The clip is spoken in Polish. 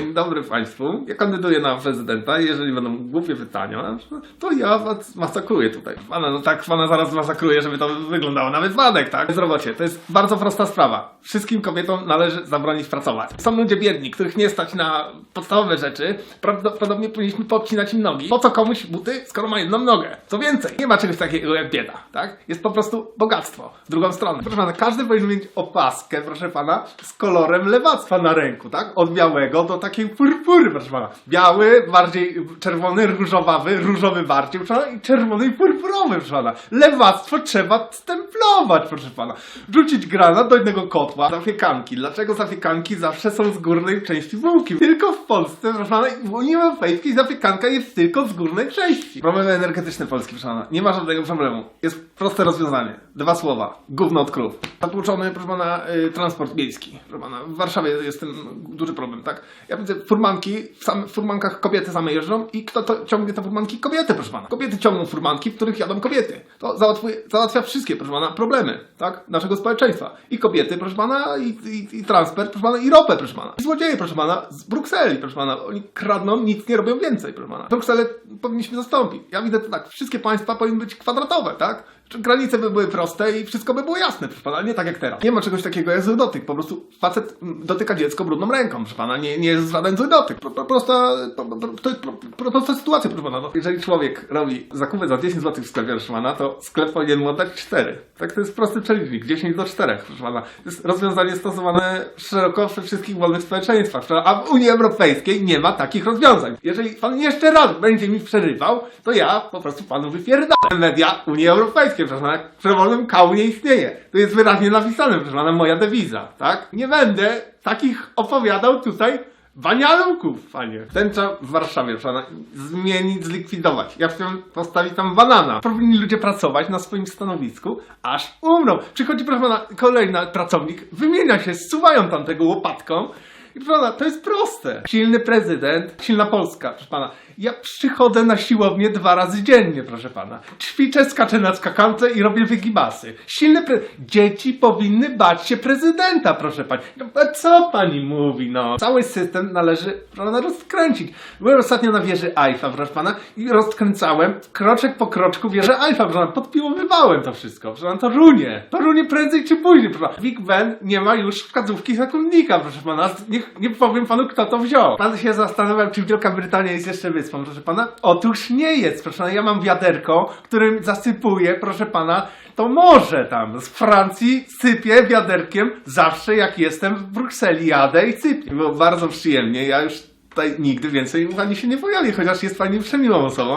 Dzień dobry Państwu. Ja kandyduję na prezydenta i jeżeli będą głupie pytania, to ja was masakruję tutaj. Pana, no tak, pana zaraz masakruję, żeby to wyglądało na wypadek, tak? Bezrobocie. To jest bardzo prosta sprawa. Wszystkim kobietom należy zabronić pracować. Są ludzie biedni, których nie stać na podstawowe rzeczy. Prawdopodobnie powinniśmy podcinać im nogi. Po co komuś buty, skoro ma jedną nogę? Co więcej, nie ma czegoś takiego jak bieda, tak? Jest po prostu bogactwo. W drugą stronę. Proszę pana, każdy powinien mieć opaskę, proszę pana, z kolorem lewactwa na ręku, tak? Od białego do takiej purpury, proszę pana. Biały, bardziej czerwony, różowawy, różowy bardziej, proszę pana, i czerwony i purpurowy, proszę pana. Lewactwo trzeba stemplować, proszę pana. Rzucić granat do jednego kotła. Zapiekanki. Dlaczego zapiekanki zawsze są z górnej części bułki? Tylko w Polsce, proszę pana, w Unii Europejskiej zapiekanka jest tylko z górnej części. Problemy energetyczne Polski, proszę pana. Nie ma żadnego problemu. Jest proste rozwiązanie. Dwa słowa. Gówno od krów. Zatłuczony, proszę pana, y, transport miejski. Proszę pana, w Warszawie jest ten duży problem, tak? Ja widzę furmanki, w, sam, w furmankach kobiety same jeżdżą i kto to ciągnie te furmanki? Kobiety, proszę pana. Kobiety ciągną furmanki, w których jadą kobiety. To załatwuje, załatwia wszystkie, proszę pana, problemy, tak? Naszego społeczeństwa. I kobiety, proszę pana, i, i, i transport, proszę pana, i ropę, proszę pana. I złodzieje, proszę pana, z Brukseli, proszę pana. Oni kradną, nic nie robią więcej, proszę pana. Brukselę powinniśmy zastąpić. Ja widzę to tak, wszystkie państwa powinny być kwadratowe, tak? Granice by były proste i wszystko by było jasne, proszę pana, nie tak jak teraz. Nie ma czegoś takiego jak zły dotyk, po prostu facet dotyka dziecko brudną ręką, proszę pana, nie, nie jest żaden zły dotyk. Pro, pro, prosta, pro, pro, prosta sytuacja, proszę pana. No. Jeżeli człowiek robi zakupy za 10 zł w sklepie, proszę pana, to sklep powinien mu oddać 4. Tak, to jest prosty przelicznik, 10 do 4, proszę pana. To jest rozwiązanie stosowane szeroko we wszystkich wolnych społeczeństwach, a w Unii Europejskiej nie ma takich rozwiązań. Jeżeli pan jeszcze raz będzie mi przerywał, to ja po prostu panu wypierdolę media Unii Europejskiej, proszę pana, w wolnym kału nie istnieje. To jest wyraźnie napisane, proszę pana, moja dewiza, tak? Nie będę takich opowiadał tutaj banialunków, panie. Tęcza w Warszawie, proszę pana, zmienić, zlikwidować. Ja chcę postawić tam banana. Powinni ludzie pracować na swoim stanowisku, aż umrą. Przychodzi, proszę pana, kolejny pracownik, wymienia się, zsuwają tam tego łopatką, proszę pana, to jest proste. Silny prezydent, silna Polska, proszę pana. Ja przychodzę na siłownię dwa razy dziennie, proszę pana. Ćwiczę, skaczę na skakance i robię wygibasy. Silny pre... Dzieci powinny bać się prezydenta, proszę pani. No, a co pani mówi, no? Cały system należy, proszę pana, rozkręcić. Byłem ostatnio na wieży Eiffla, proszę pana, i rozkręcałem kroczek po kroczku wieżę Eiffla, proszę pana. Podpiłowywałem to wszystko, proszę pana, to runie. To runie prędzej czy później, proszę pana. Big Ben nie ma już wskazówki sekundnika, proszę pana. Nie, nie powiem panu, kto to wziął. Pan się zastanawiał, czy Wielka Brytania jest jeszcze wyspą, proszę pana. Otóż nie jest, proszę pana. Ja mam wiaderko, którym zasypuję, proszę pana, to morze tam. Z Francji sypię wiaderkiem zawsze, jak jestem w Brukseli. Jadę i sypię. Było bardzo przyjemnie. Ja już tutaj nigdy więcej pani się nie pojawi, chociaż jest pani przemiłą osobą.